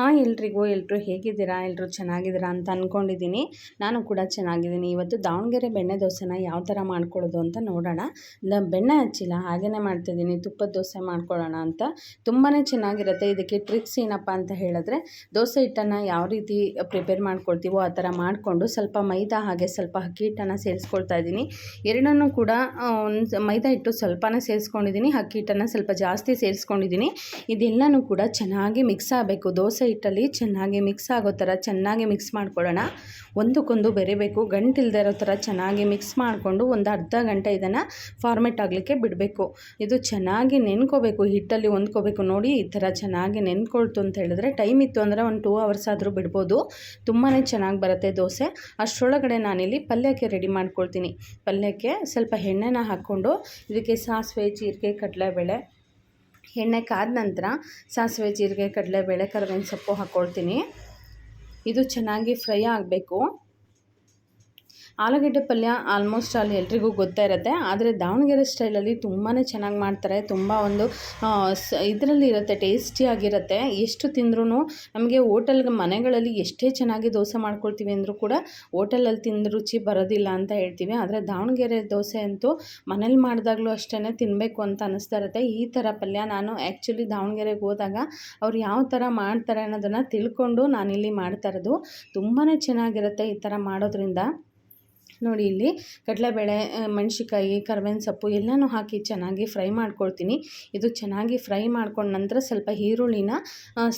ಹಾಂ, ಎಲ್ರಿಗೂ ಎಲ್ಲರೂ ಹೇಗಿದ್ದೀರಾ? ಎಲ್ಲರೂ ಚೆನ್ನಾಗಿದ್ದೀರಾ ಅಂತ ಅಂದ್ಕೊಂಡಿದ್ದೀನಿ ನಾನು ಕೂಡ ಚೆನ್ನಾಗಿದ್ದೀನಿ. ಇವತ್ತು ದಾವಣಗೆರೆ ಬೆಣ್ಣೆ ದೋಸೆನ ಯಾವ ಥರ ಮಾಡ್ಕೊಳ್ಳೋದು ಅಂತ ನೋಡೋಣ. ಬೆಣ್ಣೆ ಹಚ್ಚಿಲ್ಲ ಹಾಗೆಯೇ ಮಾಡ್ತಿದ್ದೀನಿ. ತುಪ್ಪದ ದೋಸೆ ಮಾಡ್ಕೊಳ್ಳೋಣ ಅಂತ. ತುಂಬಾ ಚೆನ್ನಾಗಿರುತ್ತೆ. ಇದಕ್ಕೆ ಟ್ರಿಕ್ಸ್ ಏನಪ್ಪ ಅಂತ ಹೇಳಿದ್ರೆ, ದೋಸೆ ಹಿಟ್ಟನ್ನು ಯಾವ ರೀತಿ ಪ್ರಿಪೇರ್ ಮಾಡ್ಕೊಳ್ತೀವೋ ಆ ಥರ ಮಾಡಿಕೊಂಡು ಸ್ವಲ್ಪ ಮೈದಾ ಹಾಗೆ ಸ್ವಲ್ಪ ಅಕ್ಕಿ ಹಿಟ್ಟನ್ನು ಸೇರಿಸ್ಕೊಳ್ತಾ ಇದ್ದೀನಿ. ಎರಡನ್ನೂ ಕೂಡ ಮೈದಾ ಹಿಟ್ಟು ಸ್ವಲ್ಪನೇ ಸೇರಿಸ್ಕೊಂಡಿದ್ದೀನಿ. ಅಕ್ಕಿ ಹಿಟ್ಟನ್ನು ಸ್ವಲ್ಪ ಜಾಸ್ತಿ ಸೇರಿಸ್ಕೊಂಡಿದ್ದೀನಿ. ಇದೆಲ್ಲನೂ ಕೂಡ ಚೆನ್ನಾಗಿ ಮಿಕ್ಸ್ ಆಗಬೇಕು. ದೋಸೆ ಹಿಟ್ಟಲ್ಲಿ ಚೆನ್ನಾಗಿ ಮಿಕ್ಸ್ ಆಗೋ ಥರ ಚೆನ್ನಾಗಿ ಮಿಕ್ಸ್ ಮಾಡ್ಕೊಳ್ಳೋಣ. ಒಂದಕ್ಕೊಂದು ಬೆರಿಬೇಕು. ಗಂಟಿಲ್ದೇ ಇರೋ ಥರ ಚೆನ್ನಾಗಿ ಮಿಕ್ಸ್ ಮಾಡಿಕೊಂಡು ಒಂದು ಅರ್ಧ ಗಂಟೆ ಇದನ್ನು ಫಾರ್ಮೆಟ್ ಆಗಲಿಕ್ಕೆ ಬಿಡಬೇಕು. ಇದು ಚೆನ್ನಾಗಿ ನೆನ್ಕೋಬೇಕು. ಹಿಟ್ಟಲ್ಲಿ ಹೊಂದ್ಕೋಬೇಕು. ನೋಡಿ, ಈ ಥರ ಚೆನ್ನಾಗಿ ನೆನ್ಕೊಳ್ತು ಅಂತ ಹೇಳಿದ್ರೆ ಟೈಮ್ ಇತ್ತು ಅಂದರೆ ಒಂದು ಟೂ ಅವರ್ಸ್ ಆದರೂ ಬಿಡ್ಬೋದು. ತುಂಬಾ ಚೆನ್ನಾಗಿ ಬರುತ್ತೆ ದೋಸೆ. ಅಷ್ಟರೊಳಗಡೆ ನಾನಿಲ್ಲಿ ಪಲ್ಯಕ್ಕೆ ರೆಡಿ ಮಾಡ್ಕೊಳ್ತೀನಿ. ಪಲ್ಯಕ್ಕೆ ಸ್ವಲ್ಪ ಎಣ್ಣೆನ ಹಾಕ್ಕೊಂಡು ಇದಕ್ಕೆ ಸಾಸಿವೆ, ಜೀರಿಗೆ, ಕಡಲೆಬೇಳೆ ಎಣ್ಣೆ ಕಾದ ನಂತರ ಸಾಸಿವೆ ಜೀರಿಗೆ ಕಡಲೆಬೇಳೆ ಕರ್ಬೇವಿನ ಸೊಪ್ಪು ಹಾಕ್ಕೊಳ್ತೀನಿ ಇದು ಚೆನ್ನಾಗಿ ಫ್ರೈ ಆಗಬೇಕು. ಆಲೂಗೆಡ್ಡೆ ಪಲ್ಯ ಆಲ್ಮೋಸ್ಟ್ ಅಲ್ಲಿ ಎಲ್ರಿಗೂ ಗೊತ್ತೇ ಇರುತ್ತೆ, ಆದರೆ ದಾವಣಗೆರೆ ಸ್ಟೈಲಲ್ಲಿ ತುಂಬಾ ಚೆನ್ನಾಗಿ ಮಾಡ್ತಾರೆ, ತುಂಬ ಒಂದು ಇದರಲ್ಲಿ ಇರುತ್ತೆ ಟೇಸ್ಟಿಯಾಗಿರುತ್ತೆ ಎಷ್ಟು ತಿಂದ್ರೂ ನಮಗೆ ಹೋಟೆಲ್ಗೆ ಮನೆಗಳಲ್ಲಿ ಎಷ್ಟೇ ಚೆನ್ನಾಗಿ ದೋಸೆ ಮಾಡ್ಕೊಳ್ತೀವಿ ಅಂದರೂ ಕೂಡ ಹೋಟೆಲಲ್ಲಿ ತಿಂದ ರುಚಿ ಬರೋದಿಲ್ಲ ಅಂತ ಹೇಳ್ತೀವಿ. ಆದರೆ ದಾವಣಗೆರೆ ದೋಸೆ ಅಂತೂ ಮನೇಲಿ ಮಾಡಿದಾಗಲೂ ಅಷ್ಟೇ ತಿನ್ನಬೇಕು ಅಂತ ಅನ್ನಿಸ್ತಾ ಇರುತ್ತೆ. ಈ ಥರ ಪಲ್ಯ ನಾನು ಆ್ಯಕ್ಚುಲಿ ದಾವಣಗೆರೆಗೆ ಹೋದಾಗ ಅವ್ರು ಯಾವ ಥರ ಮಾಡ್ತಾರೆ ಅನ್ನೋದನ್ನು ತಿಳ್ಕೊಂಡು ನಾನಿಲ್ಲಿ ಮಾಡ್ತಾ ಇರೋದು. ತುಂಬಾ ಚೆನ್ನಾಗಿರುತ್ತೆ ಈ ಥರ ಮಾಡೋದ್ರಿಂದ. ನೋಡಿ ಇಲ್ಲಿ ಕಡಲೆಬೇಳೆ ಮೆಣಸಿಕಾಯಿ ಕರ್ಬೇವಿನ ಸೊಪ್ಪು ಎಲ್ಲನೂ ಹಾಕಿ ಚೆನ್ನಾಗಿ ಫ್ರೈ ಮಾಡ್ಕೊಳ್ತೀನಿ. ಇದು ಚೆನ್ನಾಗಿ ಫ್ರೈ ಮಾಡ್ಕೊಂಡ ನಂತರ ಸ್ವಲ್ಪ ಈರುಳ್ಳಿನ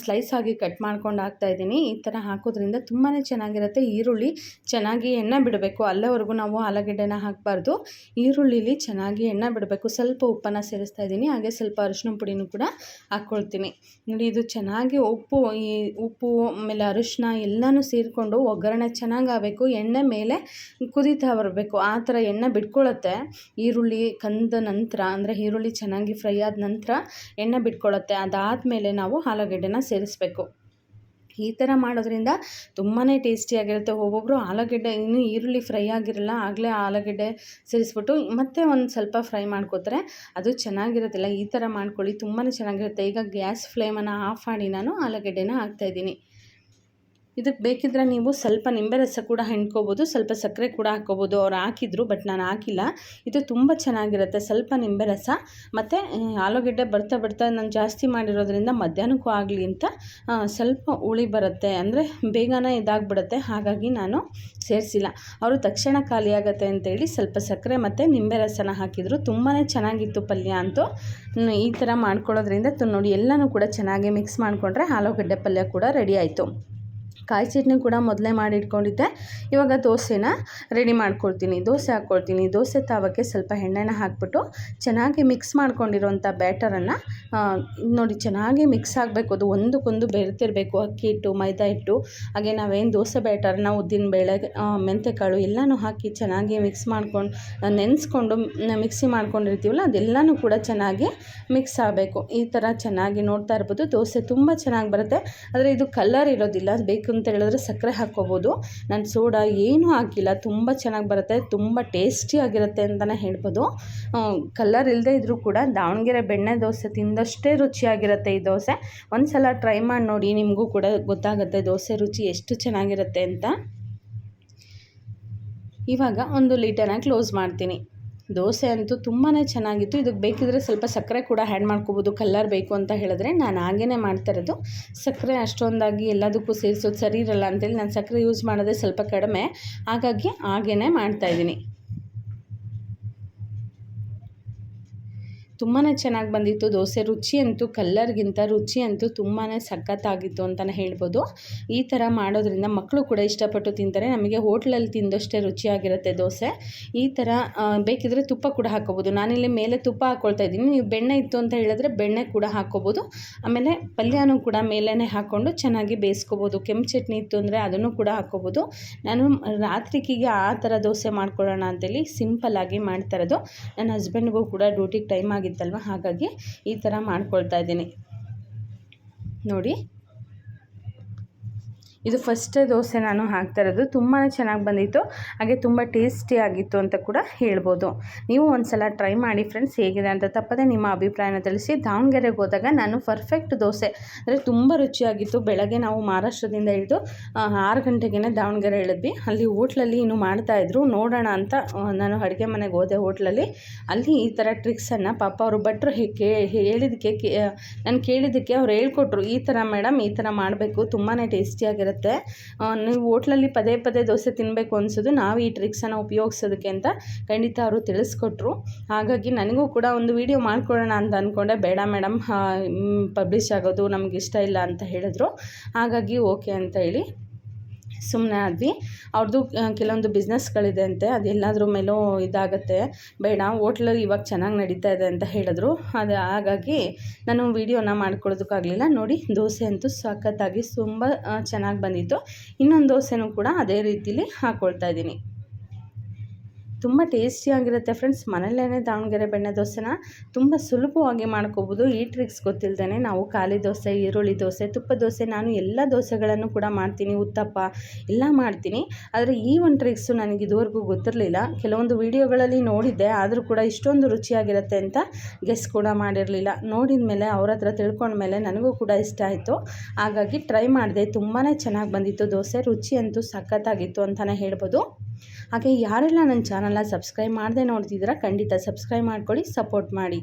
ಸ್ಲೈಸ್ ಆಗಿ ಕಟ್ ಮಾಡ್ಕೊಂಡು ಹಾಕ್ತಾಯಿದ್ದೀನಿ ಈ ಥರ ಹಾಕೋದ್ರಿಂದ ತುಂಬಾ ಚೆನ್ನಾಗಿರುತ್ತೆ. ಈರುಳ್ಳಿ ಚೆನ್ನಾಗಿ ಎಣ್ಣೆ ಬಿಡಬೇಕು. ಅಲ್ಲವರೆಗೂ ನಾವು ಆಲೂಗಡ್ಡೆನ ಹಾಕಬಾರ್ದು. ಈರುಳ್ಳಿಲಿ ಚೆನ್ನಾಗಿ ಎಣ್ಣೆ ಬಿಡಬೇಕು. ಸ್ವಲ್ಪ ಉಪ್ಪನ್ನು ಸೇರಿಸ್ತಾ ಇದ್ದೀನಿ. ಹಾಗೆ ಸ್ವಲ್ಪ ಅರಿಶಿನ ಪುಡಿನೂ ಕೂಡ ಹಾಕ್ಕೊಳ್ತೀನಿ. ನೋಡಿ ಇದು ಚೆನ್ನಾಗಿ ಉಪ್ಪು, ಈ ಉಪ್ಪು, ಆಮೇಲೆ ಅರಿಶಿನ ಎಲ್ಲನೂ ಸೇರಿಕೊಂಡು ಒಗ್ಗರಣೆ ಚೆನ್ನಾಗಿ ಆಗಬೇಕು. ಎಣ್ಣೆ ಮೇಲೆ ಕುದಿ ಕುದೀತಾ ಬರಬೇಕು. ಆ ಥರ ಎಣ್ಣೆ ಬಿಟ್ಕೊಳ್ಳುತ್ತೆ ಈರುಳ್ಳಿ ಕಂದ ನಂತರ, ಅಂದರೆ ಈರುಳ್ಳಿ ಚೆನ್ನಾಗಿ ಫ್ರೈ ಆದ ನಂತರ ಎಣ್ಣೆ ಬಿಟ್ಕೊಳ್ಳುತ್ತೆ ಅದಾದಮೇಲೆ ನಾವು ಆಲೂಗಡ್ಡೆನ ಸೇರಿಸ್ಬೇಕು. ಈ ಥರ ಮಾಡೋದ್ರಿಂದ ತುಂಬಾ ಟೇಸ್ಟಿಯಾಗಿರುತ್ತೆ ಒಬ್ಬೊಬ್ಬರು ಆಲೂಗಡ್ಡೆ ಇನ್ನೂ ಈರುಳ್ಳಿ ಫ್ರೈ ಆಗಿರಲ್ಲ, ಆಗಲೇ ಆಲೂಗಡ್ಡೆ ಸೇರಿಸ್ಬಿಟ್ಟು ಮತ್ತೆ ಒಂದು ಸ್ವಲ್ಪ ಫ್ರೈ ಮಾಡ್ಕೋತಾರೆ. ಅದು ಚೆನ್ನಾಗಿರೋದಿಲ್ಲ ಈ ಥರ ಮಾಡ್ಕೊಳ್ಳಿ ತುಂಬಾ ಚೆನ್ನಾಗಿರುತ್ತೆ. ಈಗ ಗ್ಯಾಸ್ ಫ್ಲೇಮನ್ನು ಆಫ್ ಮಾಡಿ ನಾನು ಆಲೂಗಡ್ಡೆನ ಹಾಕ್ತಾಯಿದ್ದೀನಿ ಇದಕ್ಕೆ ಬೇಕಿದ್ರೆ ನೀವು ಸ್ವಲ್ಪ ನಿಂಬೆ ರಸ ಕೂಡ ಹಿಂಡ್ಕೋಬೋದು, ಸ್ವಲ್ಪ ಸಕ್ಕರೆ ಕೂಡ ಹಾಕ್ಕೋಬೋದು. ಅವ್ರು ಹಾಕಿದ್ರು, ಬಟ್ ನಾನು ಹಾಕಿಲ್ಲ. ಇದು ತುಂಬ ಚೆನ್ನಾಗಿರುತ್ತೆ, ಸ್ವಲ್ಪ ನಿಂಬೆ ರಸ. ಮತ್ತು ಆಲೂಗೆಡ್ಡೆ ಬರ್ತಾ ಬರ್ತಾ ನಾನು ಜಾಸ್ತಿ ಮಾಡಿರೋದ್ರಿಂದ ಮಧ್ಯಾಹ್ನಕ್ಕೂ ಆಗಲಿ ಅಂತ ಸ್ವಲ್ಪ ಉಳಿ ಬರುತ್ತೆ. ಅಂದರೆ ಬೇಗನೆ ಇದಾಗ್ಬಿಡುತ್ತೆ, ಹಾಗಾಗಿ ನಾನು ಸೇರಿಸಿಲ್ಲ. ಅವರು ತಕ್ಷಣ ಖಾಲಿ ಆಗುತ್ತೆ ಅಂತೇಳಿ ಸ್ವಲ್ಪ ಸಕ್ಕರೆ ಮತ್ತು ನಿಂಬೆ ರಸನ ಹಾಕಿದರು. ತುಂಬಾ ಚೆನ್ನಾಗಿತ್ತು ಪಲ್ಯ ಅಂತೂ. ಈ ಥರ ಮಾಡ್ಕೊಳ್ಳೋದ್ರಿಂದ ನೋಡಿ ಎಲ್ಲನೂ ಕೂಡ ಚೆನ್ನಾಗಿ ಮಿಕ್ಸ್ ಮಾಡಿಕೊಂಡ್ರೆ ಆಲೂಗಡ್ಡೆ ಪಲ್ಯ ಕೂಡ ರೆಡಿ ಆಯಿತು. ಕಾಯಿ ಚಟ್ನಿ ಕೂಡ ಮೊದಲೇ ಮಾಡಿ ಇಟ್ಕೊಂಡಿದ್ದೆ ಇವಾಗ ದೋಸೆನ ರೆಡಿ ಮಾಡ್ಕೊಳ್ತೀನಿ. ದೋಸೆ ಹಾಕ್ಕೊಳ್ತೀನಿ. ದೋಸೆ ತಾವಕ್ಕೆ ಸ್ವಲ್ಪ ಎಣ್ಣೆನ ಹಾಕ್ಬಿಟ್ಟು ಚೆನ್ನಾಗಿ ಮಿಕ್ಸ್ ಮಾಡ್ಕೊಂಡಿರೋಂಥ ಬ್ಯಾಟರನ್ನು ನೋಡಿ ಚೆನ್ನಾಗಿ ಮಿಕ್ಸ್ ಆಗಬೇಕು. ಅದು ಒಂದಕ್ಕೊಂದು ಬೆರೆತಿರಬೇಕು ಅಕ್ಕಿ ಹಿಟ್ಟು, ಮೈದಾ ಹಿಟ್ಟು, ಹಾಗೆ ನಾವೇನು ದೋಸೆ ಬ್ಯಾಟರ್ನ ಉದ್ದಿನ ಬೇಳೆ ಮೆಂತೆಕಾಳು ಎಲ್ಲನೂ ಹಾಕಿ ಚೆನ್ನಾಗಿ ಮಿಕ್ಸ್ ಮಾಡ್ಕೊಂಡು ನೆನೆಸ್ಕೊಂಡು ಮಿಕ್ಸಿ ಮಾಡ್ಕೊಂಡಿರ್ತೀವಲ್ಲ, ಅದೆಲ್ಲನೂ ಕೂಡ ಚೆನ್ನಾಗಿ ಮಿಕ್ಸ್ ಆಗಬೇಕು. ಈ ಥರ ಚೆನ್ನಾಗಿ ನೋಡ್ತಾ ಇರ್ಬೋದು. ದೋಸೆ ತುಂಬ ಚೆನ್ನಾಗಿ ಬರುತ್ತೆ. ಆದರೆ ಇದು ಕಲರ್ ಇರೋದಿಲ್ಲ. ಬೇಕು ಅಂತ ಹೇಳಿದ್ರೆ ಸಕ್ಕರೆ ಹಾಕ್ಕೋಬೋದು. ನಾನು ಸೋಡಾ ಏನೂ ಹಾಕಿಲ್ಲ. ತುಂಬ ಚೆನ್ನಾಗಿ ಬರುತ್ತೆ. ತುಂಬ ಟೇಸ್ಟಿಯಾಗಿರುತ್ತೆ ಅಂತಲೇ ಹೇಳ್ಬೋದು. ಕಲ್ಲರ್ ಇಲ್ಲದೆ ಇದ್ದರೂ ಕೂಡ ದಾವಣಗೆರೆ ಬೆಣ್ಣೆ ದೋಸೆ ತಿಂದಷ್ಟೇ ರುಚಿಯಾಗಿರುತ್ತೆ ಈ ದೋಸೆ. ಒಂದು ಸಲ ಟ್ರೈ ಮಾಡಿ ನೋಡಿ, ನಿಮಗೂ ಕೂಡ ಗೊತ್ತಾಗುತ್ತೆ ದೋಸೆ ರುಚಿ ಎಷ್ಟು ಚೆನ್ನಾಗಿರುತ್ತೆ ಅಂತ. ಇವಾಗ ಒಂದು ಲೀಟರ್ನ ಕ್ಲೋಸ್ ಮಾಡ್ತೀನಿ. ದೋಸೆ ಅಂತೂ ತುಂಬಾ ಚೆನ್ನಾಗಿತ್ತು. ಇದಕ್ಕೆ ಬೇಕಿದ್ರೆ ಸ್ವಲ್ಪ ಸಕ್ಕರೆ ಕೂಡ ಆ್ಯಡ್ ಮಾಡ್ಕೋಬೋದು. ಕಲ್ಲರ್ ಬೇಕು ಅಂತ ಹೇಳಿದ್ರೆ ನಾನು ಹಾಗೇ ಮಾಡ್ತಾ ಇರೋದು. ಸಕ್ಕರೆ ಅಷ್ಟೊಂದಾಗಿ ಎಲ್ಲದಕ್ಕೂ ಸೇರಿಸೋದು ಸರಿ ಇರಲ್ಲ ಅಂತೇಳಿ ನಾನು ಸಕ್ಕರೆ ಯೂಸ್ ಮಾಡೋದೇ ಸ್ವಲ್ಪ ಕಡಿಮೆ. ಹಾಗಾಗಿ ಹಾಗೇ ಮಾಡ್ತಾಯಿದ್ದೀನಿ ತುಂಬಾ ಚೆನ್ನಾಗಿ ಬಂದಿತ್ತು. ದೋಸೆ ರುಚಿ ಅಂತೂ, ಕಲ್ಲರ್ಗಿಂತ ರುಚಿ ಅಂತೂ ತುಂಬಾ ಸಖತ್ತಾಗಿತ್ತು ಅಂತಲೇ ಹೇಳ್ಬೋದು. ಈ ಥರ ಮಾಡೋದ್ರಿಂದ ಮಕ್ಕಳು ಕೂಡ ಇಷ್ಟಪಟ್ಟು ತಿಂತಾರೆ. ನಮಗೆ ಹೋಟ್ಲಲ್ಲಿ ತಿಂದಷ್ಟೇ ರುಚಿಯಾಗಿರುತ್ತೆ ದೋಸೆ. ಈ ಥರ ಬೇಕಿದ್ರೆ ತುಪ್ಪ ಕೂಡ ಹಾಕೋಬೋದು. ನಾನಿಲ್ಲಿ ಮೇಲೆ ತುಪ್ಪ ಹಾಕ್ಕೊಳ್ತಾ ಇದ್ದೀನಿ. ನೀವು ಬೆಣ್ಣೆ ಇತ್ತು ಅಂತ ಹೇಳಿದ್ರೆ ಬೆಣ್ಣೆ ಕೂಡ ಹಾಕ್ಕೋಬೋದು ಆಮೇಲೆ ಪಲ್ಯನೂ ಕೂಡ ಮೇಲೇ ಹಾಕ್ಕೊಂಡು ಚೆನ್ನಾಗಿ ಬೇಯಿಸ್ಕೋಬೋದು. ಕೆಂಪು ಚಟ್ನಿ ಇತ್ತು ಅಂದರೆ ಅದನ್ನು ಕೂಡ ಹಾಕ್ಕೋಬೋದು ನಾನು ರಾತ್ರಿಕಿಗೆ ಆ ಥರ ದೋಸೆ ಮಾಡ್ಕೊಳ್ಳೋಣ ಅಂತೇಳಿ ಸಿಂಪಲ್ಲಾಗಿ ಮಾಡ್ತಾ ಇರೋದು. ನನ್ನ ಹಸ್ಬೆಂಡ್ಗೂ ಕೂಡ ಡ್ಯೂಟಿಗೆ ಟೈಮ್ ಆಗಿದೆ. ಆಗಿತ್ತಲ್ವ ಹಾಗಾಗಿ ಈ ಥರ ಮಾಡ್ಕೊಳ್ತಾ ಇದ್ದೀನಿ. ನೋಡಿ. ಇದು ಫಸ್ಟೇ ದೋಸೆ ನಾನು ಹಾಕ್ತಾ ಇರೋದು. ತುಂಬಾ ಚೆನ್ನಾಗಿ ಬಂದಿತ್ತು. ಹಾಗೆ ತುಂಬ ಟೇಸ್ಟಿಯಾಗಿತ್ತು ಅಂತ ಕೂಡ ಹೇಳ್ಬೋದು. ನೀವು ಒಂದ್ಸಲ ಟ್ರೈ ಮಾಡಿ ಫ್ರೆಂಡ್ಸ್ ಹೇಗಿದೆ ಅಂತ ತಪ್ಪದೆ ನಿಮ್ಮ ಅಭಿಪ್ರಾಯನ ತಿಳಿಸಿ. ದಾವಣಗೆರೆಗೆ ಹೋದಾಗ ನಾನು ಪರ್ಫೆಕ್ಟ್ ದೋಸೆ, ಅಂದರೆ ತುಂಬ ರುಚಿಯಾಗಿತ್ತು. ಬೆಳಗ್ಗೆ ನಾವು ಮಹಾರಾಷ್ಟ್ರದಿಂದ ಹಿಡಿದು ಆರು ಗಂಟೆಗೆ ದಾವಣಗೆರೆ ಇಳಿದ್ವಿ. ಅಲ್ಲಿ ಹೋಟ್ಲಲ್ಲಿ ಇನ್ನೂ ಮಾಡ್ತಾಯಿದ್ರು ನೋಡೋಣ ಅಂತ ನಾನು ಅಡುಗೆ ಮನೆಗೆ ಹೋದೆ ಹೋಟ್ಲಲ್ಲಿ. ಅಲ್ಲಿ ಈ ಥರ ಟ್ರಿಕ್ಸನ್ನು ಪಾಪ ಅವರು ಭಟ್ರು ಕೇ, ಹೇಳಿದ್ದಕ್ಕೆ ನಾನು ಕೇಳಿದ್ದಕ್ಕೆ ಅವ್ರು ಹೇಳ್ಕೊಟ್ರು. ಈ ಥರ ಮೇಡಮ್ ಈ ಥರ ಮಾಡಬೇಕು. ತುಂಬಾ ಟೇಸ್ಟಿಯಾಗಿರುತ್ತೆ ನೀವು ಹೋಟ್ಲಲ್ಲಿ ಪದೇ ಪದೇ ದೋಸೆ ತಿನ್ನಬೇಕು ಅನಿಸೋದು, ನಾವು ಈ ಟ್ರಿಕ್ಸನ್ನು ಉಪಯೋಗಿಸೋದಕ್ಕೆ ಅಂತ ಖಂಡಿತ ಅವರು ತಿಳಿಸ್ಕೊಟ್ರು. ಹಾಗಾಗಿ ನನಗೂ ಕೂಡ ಒಂದು ವಿಡಿಯೋ ಮಾಡ್ಕೊಳ್ಳೋಣ ಅಂತ ಅಂದ್ಕೊಂಡೆ ಬೇಡ ಮೇಡಮ್ ಪಬ್ಲಿಷ್ ಆಗೋದು ನಮ್ಗೆ ಇಷ್ಟ ಇಲ್ಲ ಅಂತ ಹೇಳಿದ್ರು. ಹಾಗಾಗಿ ಓಕೆ ಅಂತ ಹೇಳಿ. ಸುಮ್ಮನೆ ಆದ್ವಿ. ಅವ್ರದ್ದು ಕೆಲವೊಂದು ಬಿಸ್ನೆಸ್ಗಳಿದೆ ಅಂತೆ ಅದೆಲ್ಲದ್ರ ಮೇಲೂ ಇದಾಗತ್ತೆ. ಬೇಡ, ಹೋಟ್ಲಲ್ಲಿ ಇವಾಗ ಚೆನ್ನಾಗಿ ನಡೀತಾ ಇದೆ ಅಂತ ಹೇಳಿದ್ರು. ಅದು, ಹಾಗಾಗಿ ನಾನು ವೀಡಿಯೋನ ಮಾಡ್ಕೊಳ್ಳೋದಕ್ಕಾಗಲಿಲ್ಲ. ನೋಡಿ, ದೋಸೆ ಅಂತೂ ಸಖತ್ತಾಗಿ ತುಂಬ ಚೆನ್ನಾಗಿ ಬಂದಿತ್ತು. ಇನ್ನೊಂದು ದೋಸೆನೂ ಕೂಡ ಅದೇ ರೀತಿಲಿ ಹಾಕ್ಕೊಳ್ತಾ ಇದ್ದೀನಿ. ತುಂಬ ಟೇಸ್ಟಿಯಾಗಿರುತ್ತೆ ಫ್ರೆಂಡ್ಸ್. ಮನೆಯಲ್ಲೇ ದಾವಣಗೆರೆ ಬೆಣ್ಣೆ ದೋಸೆನ ತುಂಬ ಸುಲಭವಾಗಿ ಮಾಡ್ಕೋಬೋದು. ಈ ಟ್ರಿಕ್ಸ್ ಗೊತ್ತಿಲ್ಲದೇ ನಾವು ಖಾಲಿ ದೋಸೆ, ಈರುಳ್ಳಿ ದೋಸೆ, ತುಪ್ಪ ದೋಸೆ, ನಾನು ಎಲ್ಲ ದೋಸೆಗಳನ್ನು ಕೂಡ ಮಾಡ್ತೀನಿ, ಉತ್ತಪ್ಪ ಎಲ್ಲ ಮಾಡ್ತೀನಿ. ಆದರೆ ಈ ಒಂದು ಟ್ರಿಕ್ಸು ನನಗೆ ಇದುವರೆಗೂ ಗೊತ್ತಿರಲಿಲ್ಲ. ಕೆಲವೊಂದು ವೀಡಿಯೋಗಳಲ್ಲಿ ನೋಡಿದ್ದೆ, ಆದರೂ ಕೂಡ ಇಷ್ಟೊಂದು ರುಚಿಯಾಗಿರುತ್ತೆ ಅಂತ ಗೆಸ್ ಕೂಡ ಮಾಡಿರಲಿಲ್ಲ. ನೋಡಿದ ಮೇಲೆ ಅವ್ರ ಹತ್ರ ತಿಳ್ಕೊಂಡ್ಮೇಲೆ ನನಗೂ ಕೂಡ ಇಷ್ಟ ಆಯಿತು. ಹಾಗಾಗಿ ಟ್ರೈ ಮಾಡಿದೆ. ತುಂಬಾ ಚೆನ್ನಾಗಿ ಬಂದಿತ್ತು ದೋಸೆ. ರುಚಿ ಅಂತೂ ಸಖತ್ತಾಗಿತ್ತು ಅಂತಲೇ ಹೇಳ್ಬೋದು. ಹಾಗೆ ಯಾರೆಲ್ಲ ನನ್ನ ಚಾನಲ್ನ ಸಬ್ಸ್ಕ್ರೈಬ್ ಮಾಡದೆ ನೋಡ್ತಿದ್ದೀರಾ, ಖಂಡಿತ ಸಬ್ಸ್ಕ್ರೈಬ್ ಮಾಡ್ಕೊಳ್ಳಿ, ಸಪೋರ್ಟ್ ಮಾಡಿ.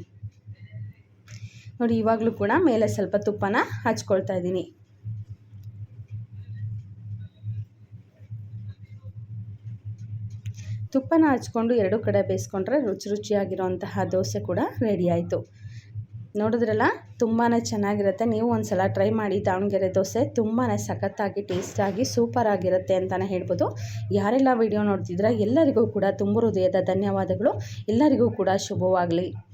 ನೋಡಿ, ಇವಾಗಲೂ ಕೂಡ ಮೇಲೆ ಸ್ವಲ್ಪ ತುಪ್ಪನ ಹಚ್ಕೊಳ್ತಾ ಇದ್ದೀನಿ. ತುಪ್ಪನ ಹಚ್ಕೊಂಡು ಎರಡು ಕಡೆ ಬೇಯಿಸ್ಕೊಂಡ್ರೆ ರುಚಿ ರುಚಿಯಾಗಿರೋಂತಹ ದೋಸೆ ಕೂಡ ರೆಡಿ ಆಯಿತು. ನೋಡಿದ್ರಲ್ಲ? ತುಂಬಾ ಚೆನ್ನಾಗಿರುತ್ತೆ. ನೀವು ಒಂದು ಸಲ ಟ್ರೈ ಮಾಡಿ. ದಾವಣಗೆರೆ ದೋಸೆ ತುಂಬಾ ಸಖತ್ತಾಗಿ, ಟೇಸ್ಟಾಗಿ ಸೂಪರ್ ಆಗಿರುತ್ತೆ ಅಂತಲೇ ಹೇಳ್ಬೋದು. ಯಾರೆಲ್ಲ ವಿಡಿಯೋ ನೋಡ್ತಿದ್ರ ಎಲ್ಲರಿಗೂ ಕೂಡ ತುಂಬ ಹೃದಯದ ಧನ್ಯವಾದಗಳು. ಎಲ್ಲರಿಗೂ ಕೂಡ ಶುಭವಾಗಲಿ.